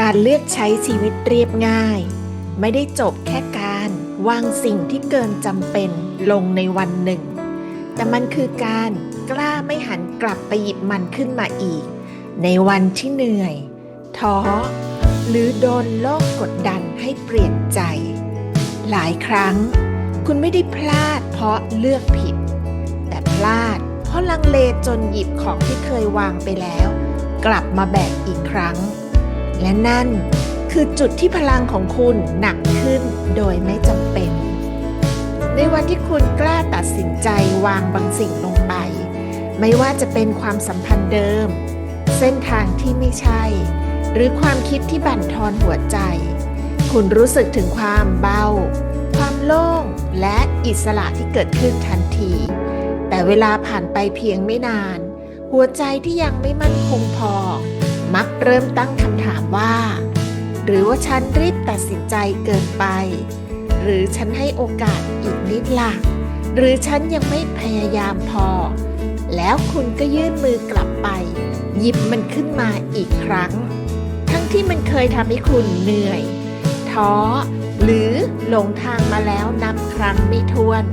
การเลือกใช้ชีวิตเรียบง่าย ไม่ได้จบแค่การวางสิ่งที่เกินจำเป็นลงในวันหนึ่ง แต่มันคือการกล้าไม่หันกลับไปหยิบมันขึ้นมาอีก ในวันที่เหนื่อยท้อหรือโดนโลกกดดันให้เปลี่ยนใจ หลายครั้ง คุณไม่ได้พลาดเพราะเลือกผิด แต่พลาดเพราะลังเลจนหยิบของที่เคยวางไปแล้ว กลับมาแบกอีกครั้ง และนั่นคือจุดที่พลังของคุณหนักขึ้นโดยไม่จำเป็น ในวันที่คุณกล้าตัดสินใจวางบางสิ่งลงไป ไม่ว่าจะเป็นความสัมพันธ์เดิม เส้นทางที่ไม่ใช่ หรือความคิดที่บั่นทอนหัวใจ คุณรู้สึกถึงความเบา ความโล่ง และอิสระที่เกิดขึ้นทันที แต่เวลาผ่านไปเพียงไม่นาน หัวใจที่ยังไม่มั่นคงพอ มักเริ่มตั้งคำถามว่า หรือว่าฉันรีบตัดสินใจเกินไป หรือฉันให้โอกาสอีกนิดล่ะ หรือฉันยังไม่พยายามพอ แล้วคุณก็ยื่นมือกลับไป หยิบมันขึ้นมาอีกครั้ง ทั้งที่มันเคยทำให้คุณเหนื่อย ท้อ หรือหลงทางมาแล้วนับครั้งไม่ถ้วน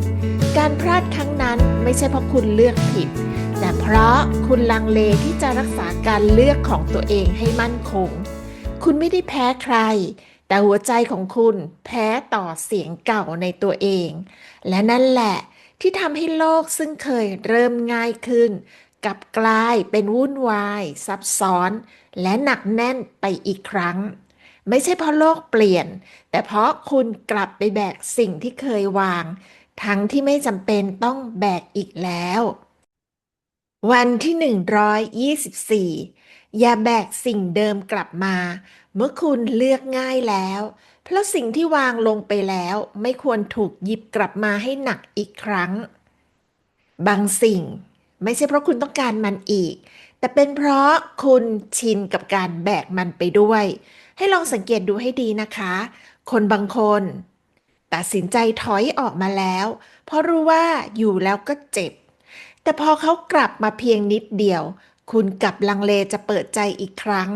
การพลาดครั้งนั้นไม่ใช่เพราะคุณเลือกผิด ราะคุณลังเลที่จะรักษาการเลือกของตัวเองให้มั่นคง คุณไม่ได้แพ้ใคร แต่หัวใจของคุณแพ้ต่อเสียงเก่าในตัวเอง และนั่นแหละที่ทำให้โลกซึ่งเคยเริ่มง่ายขึ้นกับกลายเป็นวุ่นวาย ซับซ้อน และหนักแน่นไปอีกครั้ง ไม่ใช่เพราะโลกเปลี่ยน แต่เพราะคุณกลับไปแบกสิ่งที่เคยวาง ทั้งที่ไม่จำเป็นต้องแบกอีกแล้ว วันที่124อย่าแบกสิ่งเดิมกลับมา เมื่อคุณเลือกง่ายแล้ว เพราะสิ่งที่วางลงไปแล้วไม่ควรถูกหยิบกลับมาให้หนักอีกครั้ง บางสิ่ง ไม่ใช่เพราะคุณต้องการมันอีก แต่เป็นเพราะคุณชินกับการแบกมันไปด้วย ให้ลองสังเกตดูให้ดีนะคะ คนบางคนตัดสินใจถอยออกมาแล้ว เพราะรู้ว่าอยู่แล้วก็เจ็บ แต่พอเขากลับมาเพียงนิดเดียว คุณกลับลังเลจะเปิดใจอีกครั้ง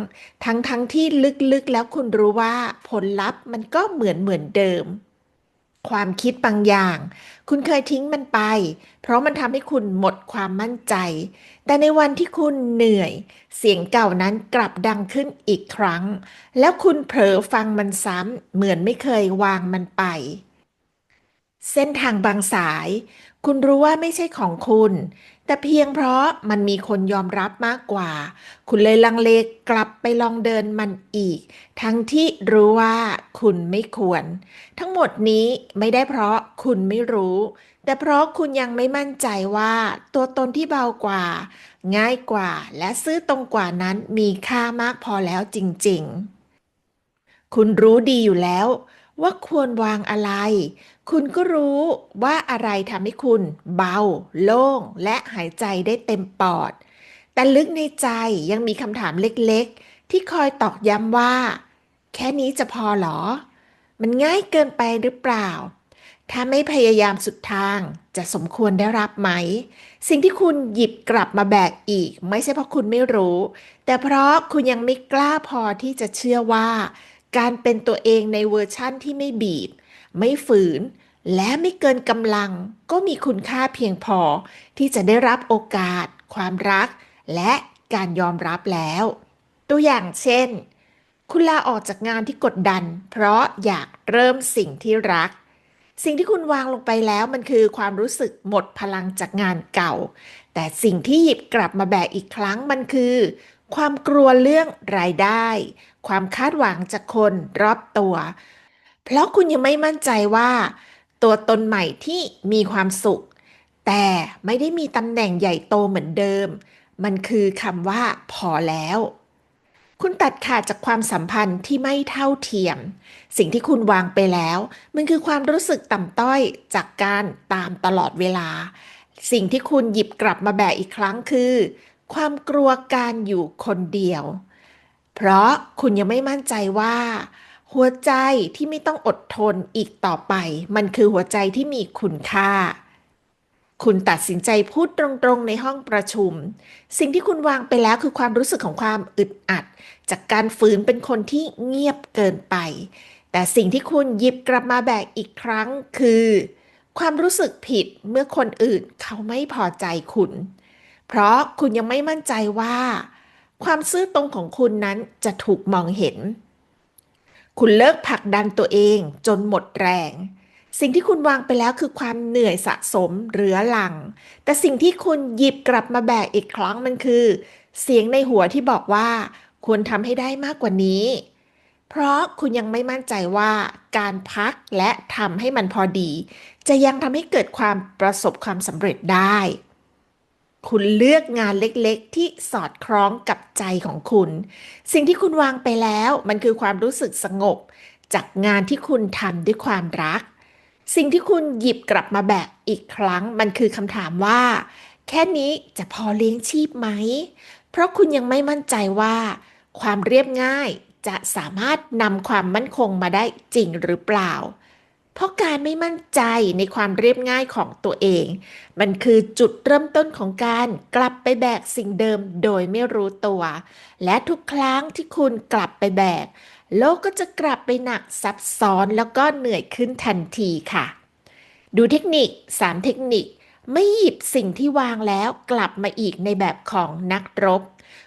ทั้งทั้งที่ลึกๆแล้วคุณรู้ว่าผลลัพธ์มันก็เหมือนเหมือนเดิม ความคิดบางอย่าง คุณเคยทิ้งมันไป เพราะมันทำให้คุณหมดความมั่นใจ แต่ในวันที่คุณเหนื่อย เสียงเก่านั้นกลับดังขึ้นอีกครั้ง แล้วคุณเผลอฟังมันซ้ำเหมือนไม่เคยวางมันไป เส้นทางบางสาย คุณรู้ว่าไม่ใช่ของคุณ แต่เพียงเพราะมันมีคนยอมรับมากกว่า คุณเลยลังเลกลับไปลองเดินมันอีก ทั้งที่รู้ว่าคุณไม่ควร ทั้งหมดนี้ไม่ได้เพราะคุณไม่รู้ แต่เพราะคุณยังไม่มั่นใจว่า ตัวตนที่เบากว่า ง่ายกว่า และซื่อตรงกว่านั้นมีค่ามากพอแล้วจริง ๆ คุณรู้ดีอยู่แล้ว ว่าควรวางอะไร คุณก็รู้ว่าอะไรทำให้คุณเบา โล่ง และหายใจได้เต็มปอด แต่ลึกในใจยังมีคำถามเล็กๆ ที่คอยตอกย้ำว่า แค่นี้จะพอหรอ มันง่ายเกินไปหรือเปล่า ถ้าไม่พยายามสุดทางจะสมควรได้รับไหม สิ่งที่คุณหยิบกลับมาแบกอีก ไม่ใช่เพราะคุณไม่รู้ แต่เพราะคุณยังไม่กล้าพอที่จะเชื่อว่า การเป็นตัวเองในเวอร์ชั่นที่ไม่บีบ ไม่ฝืน และไม่เกินกำลัง ก็มีคุณค่าเพียงพอ ที่จะได้รับโอกาส ความรัก และการยอมรับแล้ว ตัวอย่างเช่น คุณลาออกจากงานที่กดดัน เพราะอยากเริ่มสิ่งที่รักสิ่งที่คุณวางลงไปแล้วมันคือความรู้สึกหมดพลังจากงานเก่า แต่สิ่งที่หยิบกลับมาแบกอีกครั้งมันคือ ความกลัวเรื่องรายได้ ความคาดหวังจากคนรอบตัว เพราะคุณยังไม่มั่นใจว่า ตัวตนใหม่ที่มีความสุข แต่ไม่ได้มีตำแหน่งใหญ่โตเหมือนเดิม มันคือคำว่า พอแล้ว คุณตัดขาดจากความสัมพันธ์ที่ไม่เท่าเทียม สิ่งที่คุณวางไปแล้ว มันคือความรู้สึกต่ำต้อยจากการตามตลอดเวลา สิ่งที่คุณหยิบกลับมาแบกอีกครั้งคือ ความกลัวการอยู่คนเดียว เพราะคุณยังไม่มั่นใจว่า หัวใจที่ไม่ต้องอดทนอีกต่อไป มันคือหัวใจที่มีคุณค่า คุณตัดสินใจพูดตรงๆในห้องประชุม สิ่งที่คุณวางไปแล้วคือความรู้สึกของความอึดอัด จากการฝืนเป็นคนที่เงียบเกินไป แต่สิ่งที่คุณหยิบกลับมาแบกอีกครั้งคือ ความรู้สึกผิดเมื่อคนอื่นเขาไม่พอใจคุณ เพราะคุณยังไม่มั่นใจว่า ความซื่อตรงของคุณนั้นจะถูกมองเห็น คุณเลิกผลักดันตัวเองจนหมดแรง สิ่งที่คุณวางไปแล้วคือความเหนื่อยสะสมเรื้อรัง แต่สิ่งที่คุณหยิบกลับมาแบกอีกครั้งมันคือ เสียงในหัวที่บอกว่า ควรทำให้ได้มากกว่านี้ เพราะคุณยังไม่มั่นใจว่าการพักและทำให้มันพอดี จะยังทำให้เกิดความประสบความสำเร็จได้ คุณเลือกงานเล็กๆ ที่สอดคล้องกับใจของคุณ สิ่งที่คุณวางไปแล้วมันคือความรู้สึกสงบ จากงานที่คุณทำด้วยความรัก สิ่งที่คุณหยิบกลับมาแบกอีกครั้ง มันคือคำถามว่า แค่นี้จะพอเลี้ยงชีพไหม เพราะคุณยังไม่มั่นใจว่า ความเรียบง่ายจะสามารถนำความมั่นคงมาได้จริงหรือเปล่า เพราะการไม่มั่นใจในความเรียบง่ายของตัวเอง มันคือจุดเริ่มต้นของการกลับไปแบกสิ่งเดิมโดยไม่รู้ตัว และทุกครั้งที่คุณกลับไปแบก โลกก็จะกลับไปหนักซับซ้อนแล้วก็เหนื่อยขึ้นทันทีค่ะ ดูเทคนิค 3 เทคนิค ไม่หยิบสิ่งที่วางแล้วกลับมาอีกในแบบของนักรบ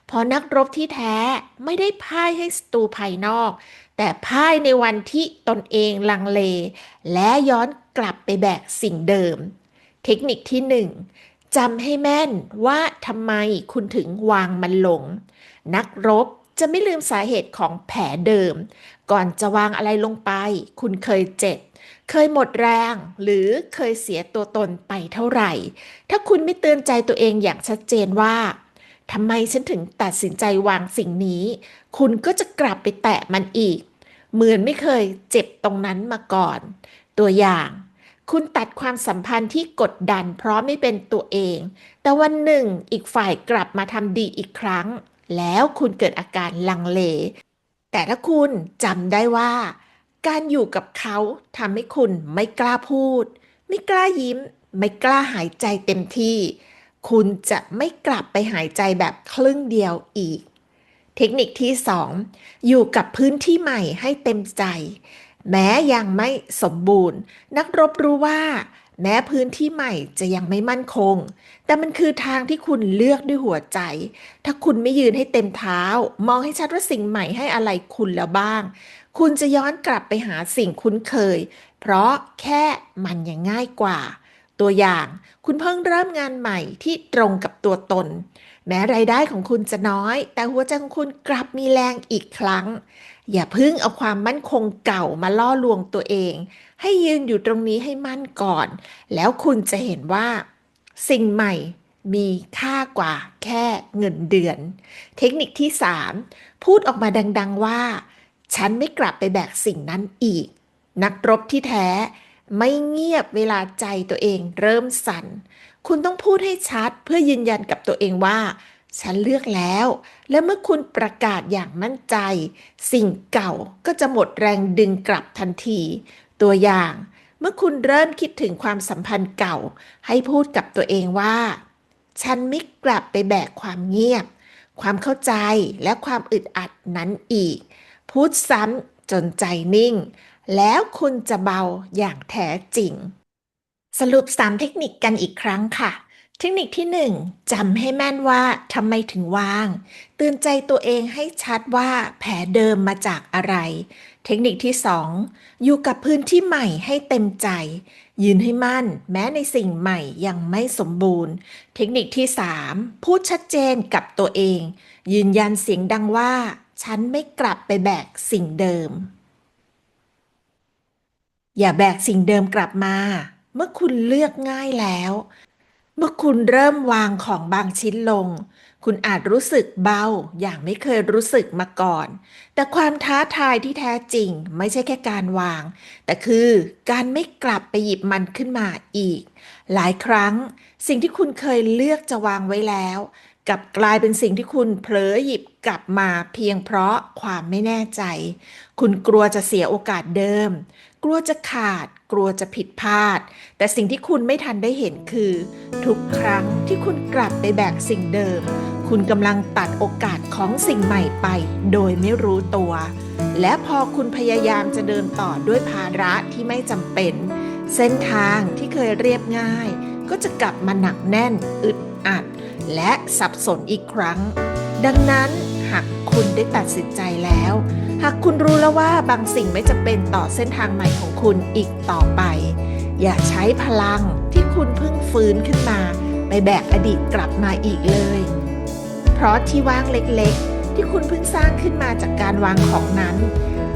เพราะนักรบที่แท้ไม่ได้พ่ายให้ศัตรูภายนอก แต่พ่ายในวันที่ตนเองลังเล และย้อนกลับไปแบกสิ่งเดิม เทคนิคที่1จำให้แม่นว่าทำไมคุณถึงวางมันลง นักรบจะไม่ลืมสาเหตุของแผลเดิม ก่อนจะวางอะไรลงไป คุณเคยเจ็บ เคยหมดแรง หรือเคยเสียตัวตนไปเท่าไหร่ ถ้าคุณไม่เตือนใจตัวเองอย่างชัดเจนว่า ทำไมฉันถึงตัดสินใจวางสิ่งนี้ คุณก็จะกลับไปแตะมันอีก เหมือนไม่เคยเจ็บตรงนั้นมาก่อน ตัวอย่าง คุณตัดความสัมพันธ์ที่กดดัน เพราะไม่เป็นตัวเอง แต่วันหนึ่งอีกฝ่ายกลับมาทำดีอีกครั้ง แล้วคุณเกิดอาการลังเล แต่ถ้าคุณจำได้ว่า การอยู่กับเขาทำให้คุณไม่กล้าพูด ไม่กล้ายิ้ม ไม่กล้าหายใจเต็มที่ คุณจะไม่กลับไปหายใจแบบครึ่งเดียวอีก เทคนิคที่ 2 อยู่กับพื้นที่ใหม่ให้เต็มใจ แม้ยังไม่สมบูรณ์ นักรบรู้ว่า แม้พื้นที่ใหม่จะยังไม่มั่นคง แต่มันคือทางที่คุณเลือกด้วยหัวใจ ถ้าคุณไม่ยืนให้เต็มเท้า มองให้ชัดว่าสิ่งใหม่ให้อะไรคุณแล้วบ้าง คุณจะย้อนกลับไปหาสิ่งคุ้นเคย เพราะแค่มันยังง่ายกว่า ตัวอย่าง คุณเพิ่งเริ่มงานใหม่ที่ตรงกับตัวตน แม้รายได้ของคุณจะน้อย แต่หัวใจของคุณกลับมีแรงอีกครั้ง อย่าเพึ่งเอาความมั่นคงเก่ามาล่อลวงตัวเอง ให้ยืนอยู่ตรงนี้ให้มั่นก่อน แล้วคุณจะเห็นว่า สิ่งใหม่มีค่ากว่าแค่เงินเดือน เทคนิคที่ 3 พูดออกมาดัง ๆว่า ฉันไม่กลับไปแบกสิ่งนั้นอีก นักรบที่แท้ ไม่เงียบเวลาใจตัวเองเริ่มสั่น คุณต้องพูดให้ชัดเพื่อยืนยันกับตัวเองว่า ฉันเลือกแล้ว และเมื่อคุณประกาศอย่างมั่นใจ สิ่งเก่าก็จะหมดแรงดึงกลับทันที ตัวอย่าง เมื่อคุณเริ่มคิดถึงความสัมพันธ์เก่า ให้พูดกับตัวเองว่า ฉันไม่กลับไปแบกความเงียบ ความเข้าใจและความอึดอัดนั้นอีก พูดซ้ำจนใจนิ่ง แล้วคุณจะเบาอย่างแท้จริง สรุป 3 เทคนิคกันอีกครั้งค่ะ เทคนิคที่ 1จำให้แม่นว่าทำไมถึงวาง เตือนใจตัวเองให้ชัดว่าแผลเดิมมาจากอะไร เทคนิคที่ 2 อยู่กับพื้นที่ใหม่ให้เต็มใจ ยืนให้มั่น แม้ในสิ่งใหม่ยังไม่สมบูรณ์ เทคนิคที่ 3 พูดชัดเจนกับตัวเอง ยืนยันเสียงดังว่า ฉันไม่กลับไปแบกสิ่งเดิม อย่าแบกสิ่งเดิมกลับมา เมื่อคุณเลือกง่ายแล้ว เมื่อคุณเริ่มวางของบางชิ้นลง คุณอาจรู้สึกเบาอย่างไม่เคยรู้สึกมาก่อน แต่ความท้าทายที่แท้จริงไม่ใช่แค่การวาง แต่คือการไม่กลับไปหยิบมันขึ้นมาอีก หลายครั้ง สิ่งที่คุณเคยเลือกจะวางไว้แล้วกลับกลายเป็นสิ่งที่คุณเผลอหยิบกลับมาเพียงเพราะความไม่แน่ใจ คุณกลัวจะเสียโอกาสเดิม กลัวจะขาด กลัวจะผิดพลาด แต่สิ่งที่คุณไม่ทันได้เห็นคือ ทุกครั้งที่คุณกลับไปแบกสิ่งเดิม คุณกำลังตัดโอกาสของสิ่งใหม่ไป โดยไม่รู้ตัว และพอคุณพยายามจะเดินต่อด้วยภาระที่ไม่จำเป็น เส้นทางที่เคยเรียบง่าย ก็จะกลับมาหนักแน่น อึดอัด และสับสนอีกครั้ง ดังนั้นหากคุณได้ตัดสินใจแล้ว หากคุณรู้แล้วว่าบางสิ่งไม่จำเป็นต่อเส้นทางใหม่ของคุณอีกต่อไป อย่าใช้พลังที่คุณเพิ่งฟื้นขึ้นมา ไปแบกอดีตกลับมาอีกเลย เพราะที่ว่างเล็กๆ ที่คุณเพิ่งสร้างขึ้นมาจากการวางของนั้น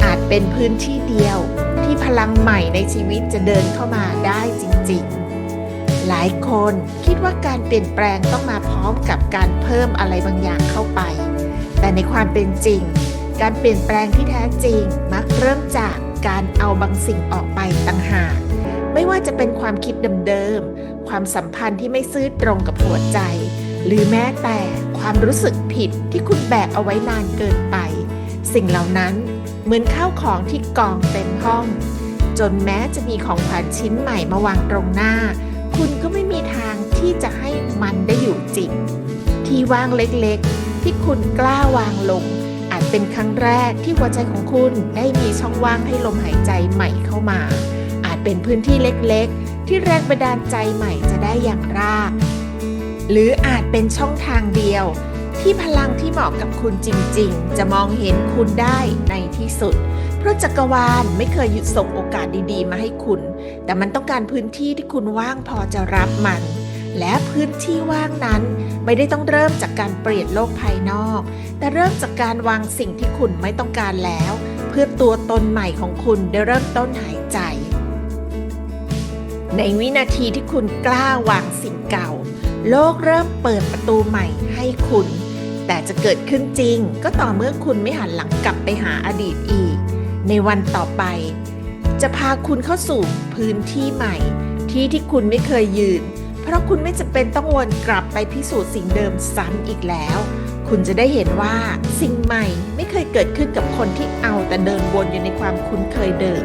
อาจเป็นพื้นที่เดียว ที่พลังใหม่ในชีวิตจะเดินเข้ามาได้จริงๆ หลายคนคิดว่าการเปลี่ยนแปลงต้องมาพร้อมกับการเพิ่มอะไรบางอย่างเข้าไป แต่ในความเป็นจริง การเปลี่ยนแปลงที่แท้จริง มักเริ่มจากการเอาบางสิ่งออกไปต่างหาก ไม่ว่าจะเป็นความคิดเดิมๆ ความสัมพันธ์ที่ไม่ซื่อตรงกับหัวใจ หรือแม้แต่ความรู้สึกผิดที่คุณแบกเอาไว้นานเกินไป สิ่งเหล่านั้นเหมือนข้าวของที่กองเต็มห้อง จนแม้จะมีของขวัญชิ้นใหม่มาวางตรงหน้า คุณก็ไม่มีทางที่จะให้มันได้อยู่จริง ที่ว่างเล็กๆ ที่คุณกล้าวางลง เป็นครั้งแรกที่หัวใจของคุณได้มีช่องว่างให้ลมหายใจใหม่เข้ามา อาจเป็นพื้นที่เล็กๆ ที่แรงบันดาลใจใหม่จะได้อย่างราก หรืออาจเป็นช่องทางเดียว ที่พลังที่เหมาะกับคุณจริงๆ จะมองเห็นคุณได้ในที่สุด เพราะจักรวาลไม่เคยหยุดส่งโอกาสดีๆ มาให้คุณ แต่มันต้องการพื้นที่ที่คุณว่างพอจะรับมัน และพื้นที่ว่างนั้น ไม่ได้ต้องเริ่มจากการเปลี่ยนโลกภายนอก แต่เริ่มจากการวางสิ่งที่คุณไม่ต้องการแล้ว เพื่อตัวตนใหม่ของคุณได้เริ่มต้นหายใจ ในวินาทีที่คุณกล้าวางสิ่งเก่า โลกเริ่มเปิดประตูใหม่ให้คุณ แต่จะเกิดขึ้นจริง ก็ต่อเมื่อคุณไม่หันหลังกลับไปหาอดีตอีก ในวันต่อไป จะพาคุณเข้าสู่พื้นที่ใหม่ ที่ที่คุณไม่เคยยืน ราะคุณไม่จำเป็นต้องวนกลับไปพิสูจน์สิ่งเดิมซ้ำอีกแล้ว คุณจะได้เห็นว่าสิ่งใหม่ไม่เคยเกิดขึ้นกับคนที่เอาแต่เดินวนอยู่ในความคุ้นเคยเดิม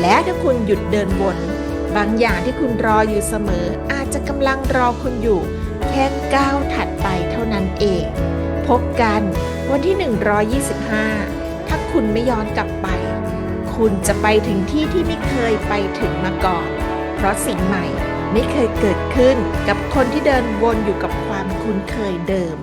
และถ้าคุณหยุดเดินวน บางอย่างที่คุณรออยู่เสมอ อาจจะกำลังรอคุณอยู่ แค่ก้าวถัดไปเท่านั้นเอง พบกันวันที่ 125 ถ้าคุณไม่ย้อนกลับไป คุณจะไปถึงที่ที่ไม่เคยไปถึงมาก่อน เพราะสิ่งใหม่ ไม่เคยเกิดขึ้นกับคนที่เดินวนอยู่กับความคุ้นเคยเดิม